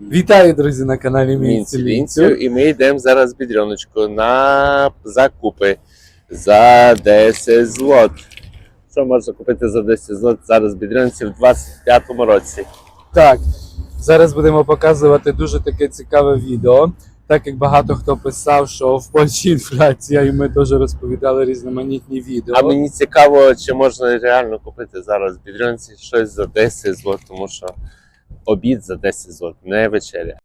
Вітаю, друзі, на каналі Мінці Лінцю, і ми йдемо зараз бідряночку на закупи за 10 злот. Що можна купити за 10 злот зараз бідрянці в 25-му році? Так, зараз будемо показувати дуже таке цікаве відео. Так як багато хто писав, що в Польщі інфляція, і ми теж розповідали різноманітні відео. А мені цікаво, чи можна реально купити зараз в бідрянці щось за 10 злот, тому що обід за 10 злот, не вечеря.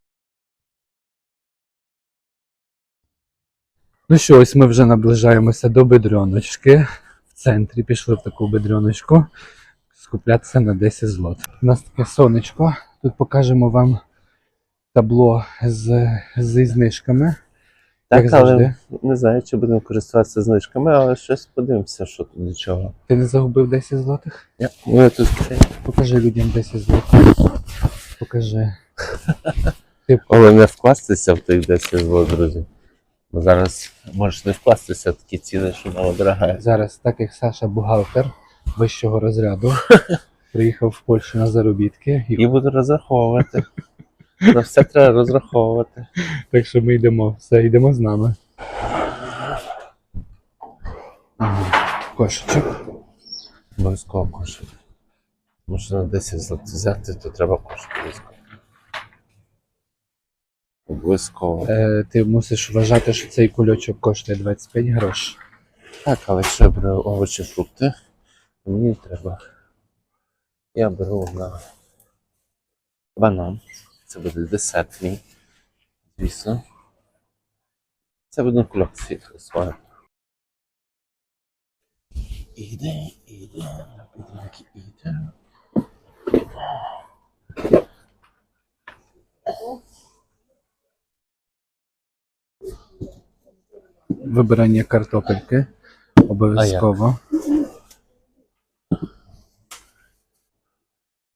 Ну що, ось ми вже наближаємося до бедреночки. В центрі пішли в таку бедреночку. Скуплятися на 10 злот. У нас таке сонечко. Тут покажемо вам табло з, зі знижками. Так, як але завжди. не знаю, чи будемо користуватися знижками, але щось подивимося, що тут до чого. Ти не загубив 10 злотих? Я, ну, я тут Покажи людям 10 злотих. Покажи. Але не вкластися в тих 10 злот, друзі. Бо зараз можеш не вкластися в такі ціни, що мало дорога. Зараз, так як Саша бухгалтер вищого розряду, приїхав в Польщу на заробітки, і, І буду розраховувати. На все треба розраховувати. так що ми йдемо. Все, йдемо з нами. Кошечок. Обов'язково кошик. Тому що на 10 злот взяти, то треба кошик обов'язково. Обов'язково. Е, ти мусиш вважати, що цей кульочок коштує 25 грош. Так, але якщо я беру овочі, фрукти, то мені треба. Я беру на банан. Це буде десерт мій. Звісно. Це буде кульок світло своє. Іде, іде, підлаки іде. Вибирання картопельки. Обов'язково.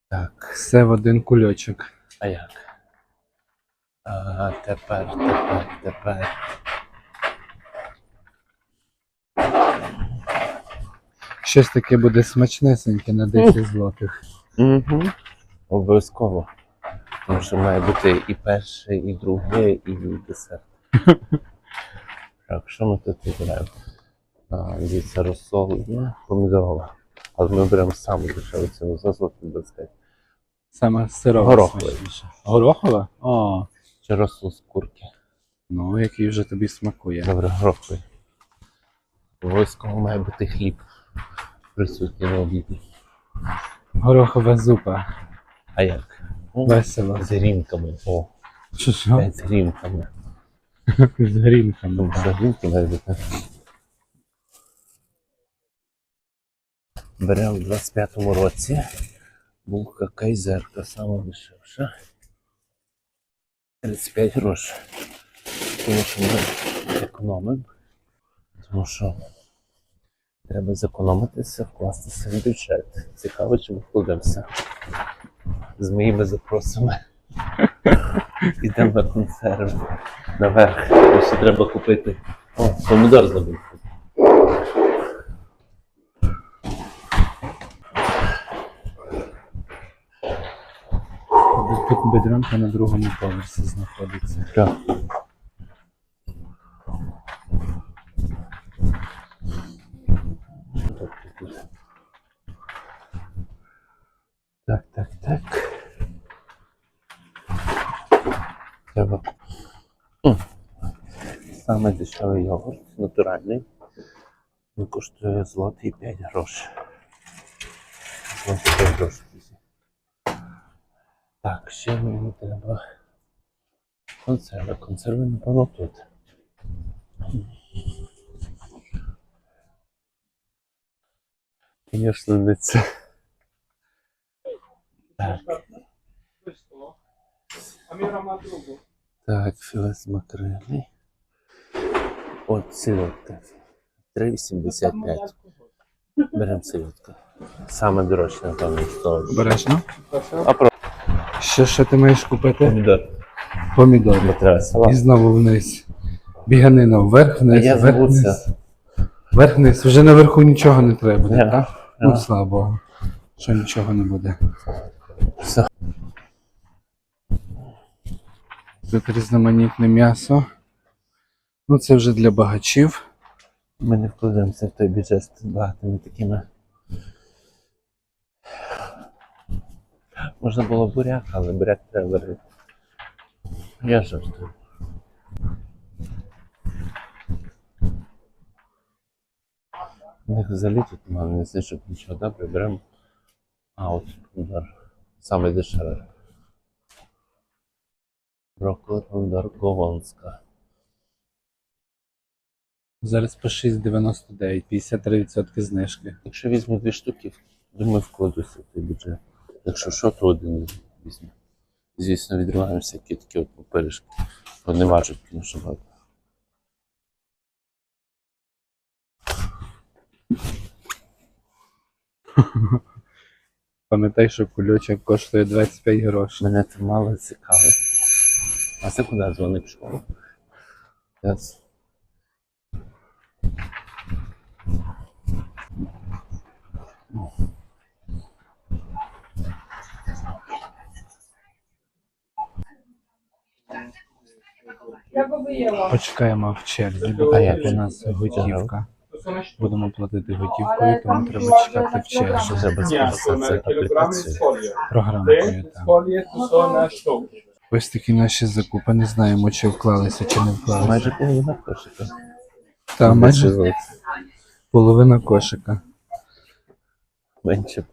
Так, Все в один кульочок. а як? А тепер, тепер, тепер. Щось таке буде смачнесеньке на 10 злотих. Угу. Обов'язково. Тому що має бути і перше, і друге, і десерт. Так, що ми тут вибираємо? Дивіться, розсол є помідорова. Але ми беремо саму дешеву ціну за злоти 25. Саме сирова. Горохове. смачніше. Горохова? О, Чи розсол з курки. ну який вже тобі смакує. Добре, гороховий. Обов'язково має бути хліб присутній на обіді. Горохова зупа. А як? Весело. З грінками. О, Що що? з грінками. З грінками. Мають бути. Беремо в 25-му році. Булка кайзерка, сама дешевша. 35 грошей. Тому що ми економимо. Тому що треба зекономитися, вкластися в бюджет. Цікаво, чи ми вкладемося з моїми запросами. Ідемо на консерви. Наверх. Ще треба купити. О, помідор забув. Тут бедронка на другому поверсі знаходиться. Так, так, так. Треба. М. Саме дешевий йогурт, натуральний. Він коштує злотий 5 грошей. Злотий 5 грошей. Так, ще мені треба. Консерви. Консерви, напевно, тут. Звісно, не це. Так. Так, філе з макрелі. От селедка. 3,85. Беремо селедку. Саме дорожче, напевно, що. Обережно. А про Що ще ти маєш купити? помідор. Помідори. Бо треба І знову вниз. Біганина вверх, вниз, я вверх, вниз. Вверх, вниз. Вже наверху нічого не треба буде, Ні. так? Ні. Ну, слава Богу. Що нічого не буде. Все. Тут різноманітне м'ясо. Ну, це вже для багачів. Ми не вкладемося в той бюджет з багатими такими. Можна було буряк, але буряк треба варити. Я жартую. У них взагалі тут немає не знайшов нічого добре, беремо. А, от помідор. Саме дешеве. Брокколи, помідор, Зараз по 6,99, 53% знижки. Якщо візьму дві штуки, думаю, вкладуся в той бюджет. Якщо що, то один візьму. Звісно, відриваємо всякі такі от папиришки. Вони важать, тому що багато. Пам'ятай, що кульочок коштує 25 грошей. Мене це мало цікавить. А це куди дзвоник в школу? Yes. Почекаємо в черзі, А як у нас готівка. Будемо платити готівкою, тому треба чекати в черзі. Програмкою Три Ось такі наші закупи. Не знаємо, чи вклалися, чи не вклалися. Майже половина кошика. Та майже половина кошика. Менше.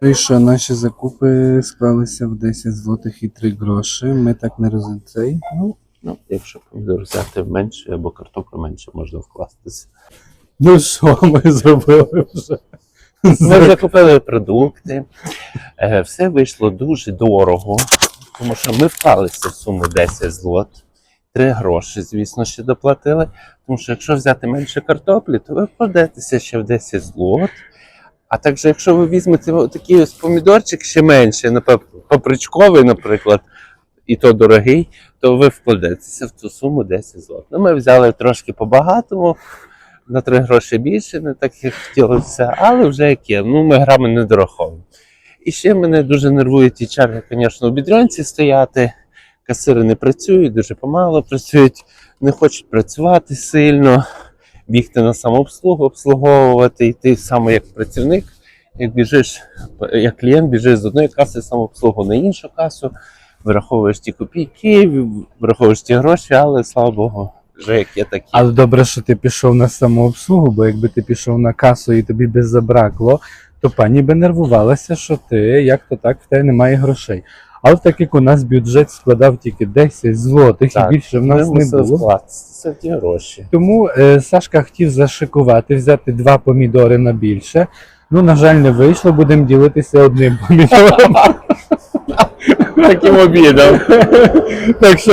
Ну і що, наші закупи склалися в 10 злотих і 3 гроші. Ми так не розцей. Ну, ну, якщо помідор взяти менше або картоплю менше, можна вкластися. Ну що ми зробили вже? Ми вже купили продукти. Е, Все вийшло дуже дорого, тому що ми вклалися в суму 10 злот. 3 гроші, звісно, ще доплатили. Тому що якщо взяти менше картоплі, то ви вкладетеся ще в 10 злот. А також, якщо ви візьмете такий ось помідорчик ще менше, папричковий, наприклад, і то дорогий, то ви вкладетеся в цю суму 10 злот. Ну, ми взяли трошки по-багатому, на 3 гроші більше, не так як хотілося, але вже як є. Ну, ми грами не. І ще мене дуже нервують ті черги, звісно, у бідрянці стояти. Касири не працюють, дуже помало працюють, не хочуть працювати сильно, бігти на самообслугу, обслуговувати, і ти саме як працівник, як біжиш, як клієнт, біжиш з одної каси самообслугу на іншу касу, вираховуєш ті копійки, враховуєш ті гроші, але слава Богу, вже як є такі. Але добре, що ти пішов на самообслугу, бо якби ти пішов на касу і тобі би забракло, то пані би нервувалася, що ти, як то так, в тебе немає грошей. Але так як у нас бюджет складав тільки 10 злотих Так, і більше в нас не було. в ті гроші. Тому е, Сашка хотів зашикувати, взяти два помідори на більше. Ну, на жаль, не вийшло, будемо ділитися одним помідором. Таким обідом. так що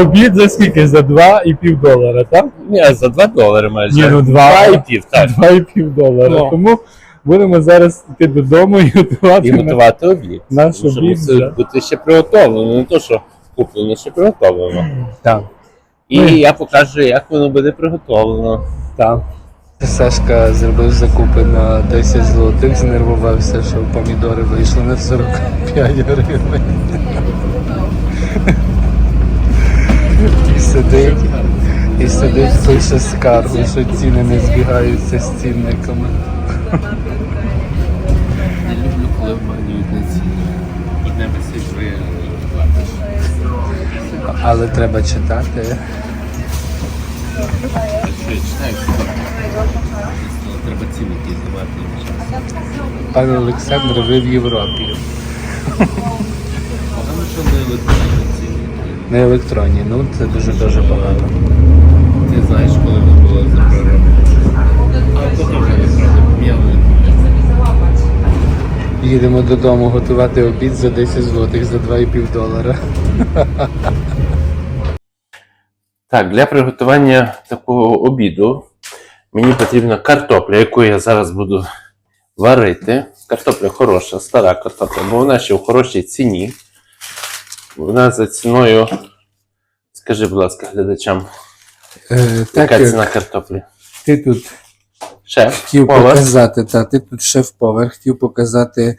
обід за скільки? За два і пів долара, так? Ні, за 2 долари майже. Ні, ну два. Два і пів, так. Два і пів долара. Ну. Тому будемо зараз йти додому і готувати. І готувати обід. Наш Тому що обід мусить вже. бути ще приготовлено, не то, що куплено, ще приготовлено. Так, І Ну. я покажу, як воно буде приготовлено. так. Сашка зробив закупи на 10 злотих, знервувався, що помідори вийшли на 45 гривень. І сидить, і сидить, пише скаргу, що ціни не збігаються з цінниками. Не люблю, коли обманюють на ціні. Одне висить ви Але треба читати. Читаю, треба Пане Олександр, ви в Європі. Тому що не електронні ціни. На електронні, ну це дуже дуже багато. Ти знаєш, коли ми були за поміняли. Їдемо додому готувати обід за 10 злотих, за 2,5 долара. Так, для приготування такого обіду мені потрібна картопля, яку я зараз буду варити. Картопля хороша, стара картопля, бо вона ще в хорошій ціні. Вона за ціною, скажи, будь ласка, глядачам, Е, так яка ціна картоплі? ти тут Шеф, хотів повар. показати, та ти тут шеф-повар, хотів показати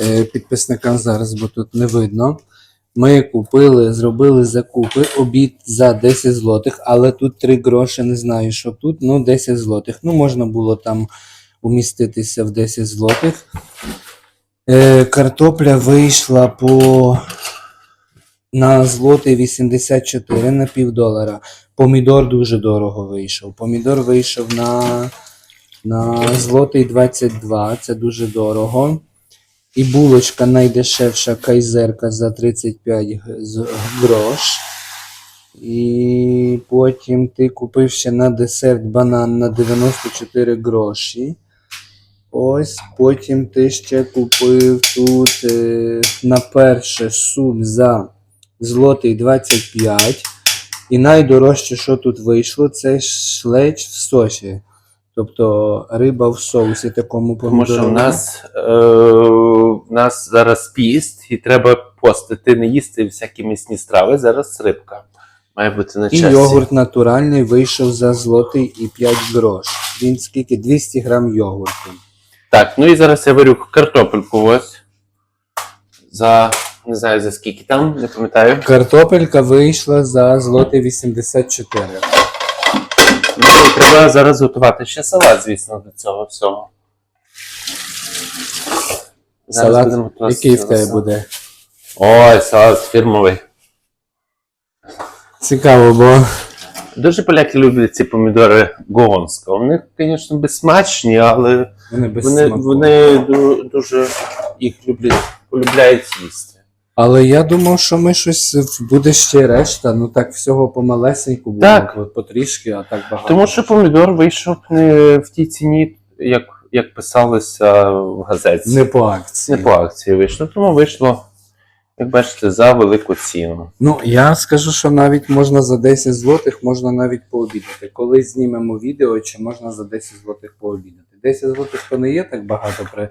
е, підписникам зараз, бо тут не видно. Ми купили, зробили закупи, обід за 10 злотих, але тут 3 гроші, не знаю, що тут, ну 10 злотих. Ну, можна було там уміститися в 10 злотих. Е, картопля вийшла по на злотий 84 на півдолара. Помідор дуже дорого вийшов. Помідор вийшов на, на злотий 22, це дуже дорого. І булочка найдешевша кайзерка за 35 грош. І потім ти купив ще на десерт банан на 94 гроші. Ось потім ти ще купив тут е, на перше суп за злотий 25. І найдорожче, що тут вийшло, це шлеч в соші. Тобто риба в соусі такому Тому що в нас, е, в нас зараз піст, і треба постити, не їсти всякі місні страви. Зараз рибка. Має бути на І йогурт натуральний вийшов за злотий і 5 грош. Він скільки? 200 грам йогурту. Так, ну і зараз я варю картопельку ось. За не знаю за скільки там, не пам'ятаю. Картопелька вийшла за злотий 84. Треба зараз готувати ще салат, звісно, до цього всього. Зараз Салат, будемо готувати який в тебе салат. буде? Ой, салат фірмовий. Цікаво, бо Дуже поляки люблять ці помідори гонська. Вони, звісно, безсмачні, але вони без вони, смаку. вони ду- дуже їх люблять, полюбляють їсти. Але я думав, що ми щось буде ще решта, ну так всього помалесеньку буде, Так. потрішки, а так багато. Тому що помідор вийшов не в тій ціні, як, як писалося в газеті. не по акції. Не по акції вийшло. Тому вийшло, як бачите, за велику ціну. Ну, я скажу, що навіть можна за 10 злотих, можна навіть пообідати. Коли знімемо відео, чи можна за 10 злотих пообідати. 10 злотих то не є так багато при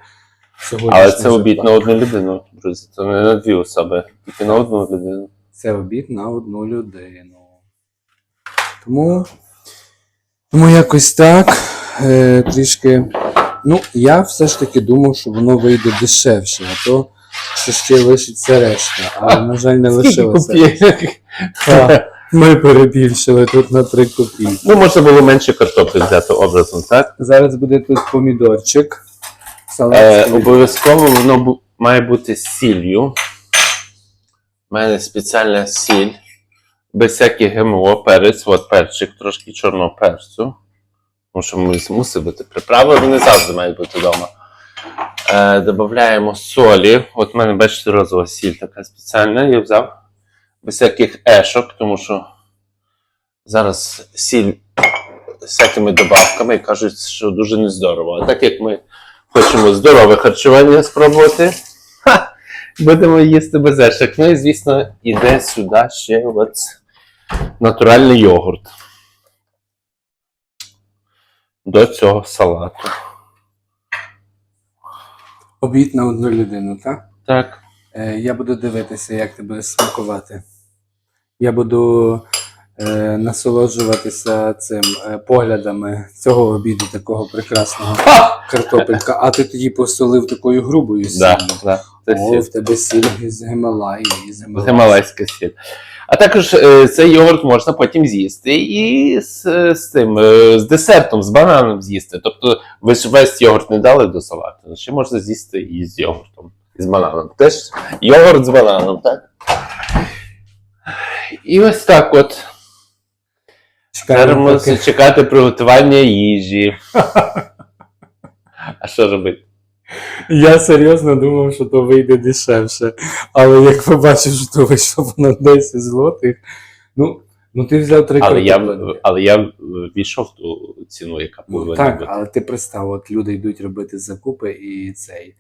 Але це обід на одну людину, друзі. Це не на дві особи, тільки на одну людину. Це обід на одну людину. Тому, тому якось так. Е, трішки. Ну, я все ж таки думав, що воно вийде дешевше, а то що ще лишиться решта. Але, на жаль, не лишилося. Ми перебільшили тут на 3 копійки. Ну, можна було менше картоплі взяти образом, так? Зараз буде тут помідорчик. Е, обов'язково воно бу- має бути з сіллю. У мене спеціальна сіль. Без всяких ГМО, перець, от перчик, трошки чорного перцю. Тому що ми мусить бути приправи, вони завжди мають бути вдома. Е, Додаємо солі. От в мене, бачите, розова сіль така спеціальна. Я взяв без всяких ешок, тому що зараз сіль з всякими добавками і кажуть, що дуже нездорово. А так як ми хочемо здорове харчування спробувати. Ха! Будемо їсти без ешок. Ну і звісно, іде сюди ще от натуральний йогурт. До цього салату. Обід на одну людину, так? Так. Е, я буду дивитися, як ти будеш смакувати. Я буду е, насолоджуватися цим е, поглядами цього обіду, такого прекрасного картопелька. А ти тоді посолив такою грубою сіллю. Да, да. Це О, сіль. в тебе сіль з Гималаї. З Гималаї. Гималайська сіль. А також е, цей йогурт можна потім з'їсти і з, з цим е, з десертом, з бананом з'їсти. Тобто ви ж весь йогурт не дали до салату, ще можна з'їсти і з йогуртом, і з бананом. Теж йогурт з бананом, так? І ось так от. Чекаємо, поки- чекати приготування їжі. А що робити? Я серйозно думав, що то вийде дешевше. Але як побачив, що то вийшло на 10 злотих, ну, ну ти взяв три Але я, але я війшов в ту ціну, яка Ну, повинна так, бути. але ти представ, от люди йдуть робити закупи і цей.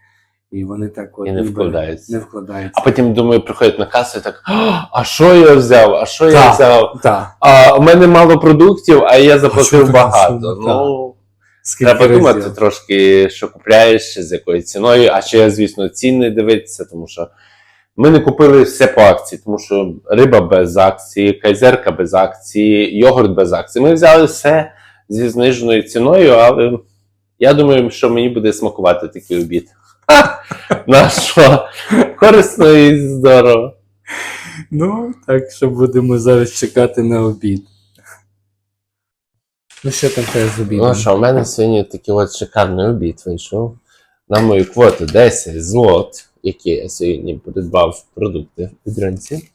І вони так от І не ніби вкладаються. Не вкладаються. А потім думаю, приходять на касу і так: «А, а що я взяв? А що я Так. взяв? Так. А у мене мало продуктів, а я заплатив ти багато. Ну Скільки треба думати трошки, що купляєш, з якою ціною. А ще, звісно, ціни дивитися, тому що ми не купили все по акції, тому що риба без акції, кайзерка без акції, йогурт без акції. Ми взяли все зі зниженою ціною, але я думаю, що мені буде смакувати такий обід. На що? Корисно і здорово. Ну, так що будемо зараз чекати на обід. Ну що там те з обідом? Ну що, у мене сьогодні такий от шикарний обід вийшов. На мою квоту 10 злот, які я сьогодні придбав продукти в Бідрянці.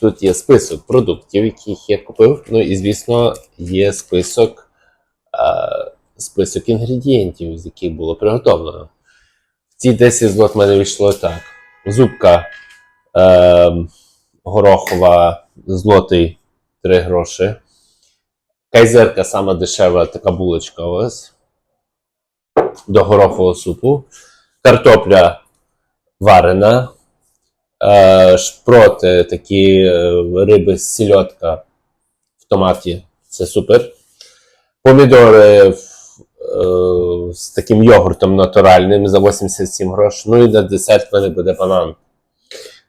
Тут є список продуктів, яких я купив. Ну і, звісно, є список, е, список інгредієнтів, з яких було приготовлено. Ці 10 злот в мене вийшло так: зубка е, горохова, злотий 3 гроші. Кайзерка сама дешева така булочка ось. До горохового супу. Картопля варена. Е, шпроти, такі е, риби з сільотка в томаті. Це супер. Помідори з таким йогуртом натуральним за 87 грошей. Ну і на десерт в мене буде банан.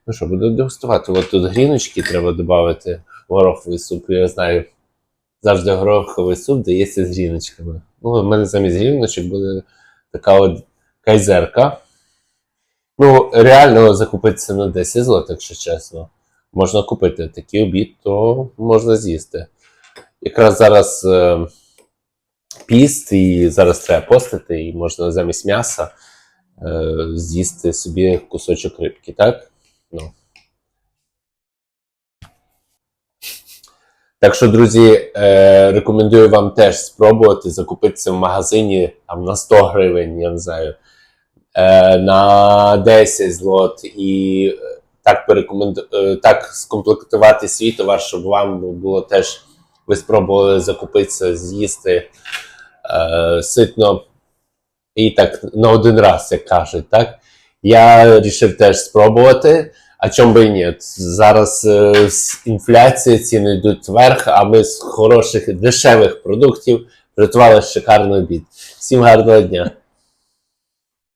Ну що, буду дегустувати. От тут гріночки треба додати гороховий суп. Я знаю, завжди гороховий суп дається з гріночками. Ну, в мене замість гріночок буде така от кайзерка. Ну, реально закупитися на 10 злотих, якщо чесно. Можна купити такий обід, то можна з'їсти. Якраз зараз е, піст, і зараз треба постити, і можна замість м'яса е, з'їсти собі кусочок рибки, так? Ну. Так що, друзі, е, рекомендую вам теж спробувати закупитися в магазині там, на 100 гривень, я не знаю, е, на 10 злот і е, так, порекоменду... е, так скомплектувати свій товар, щоб вам було теж ви спробували закупитися, з'їсти е, ситно і так на один раз, як кажуть, так? Я вирішив теж спробувати. А чому би і ні? Зараз е, з інфляція, ціни йдуть вверх, а ми з хороших дешевих продуктів приготували шикарний обід. Всім гарного дня!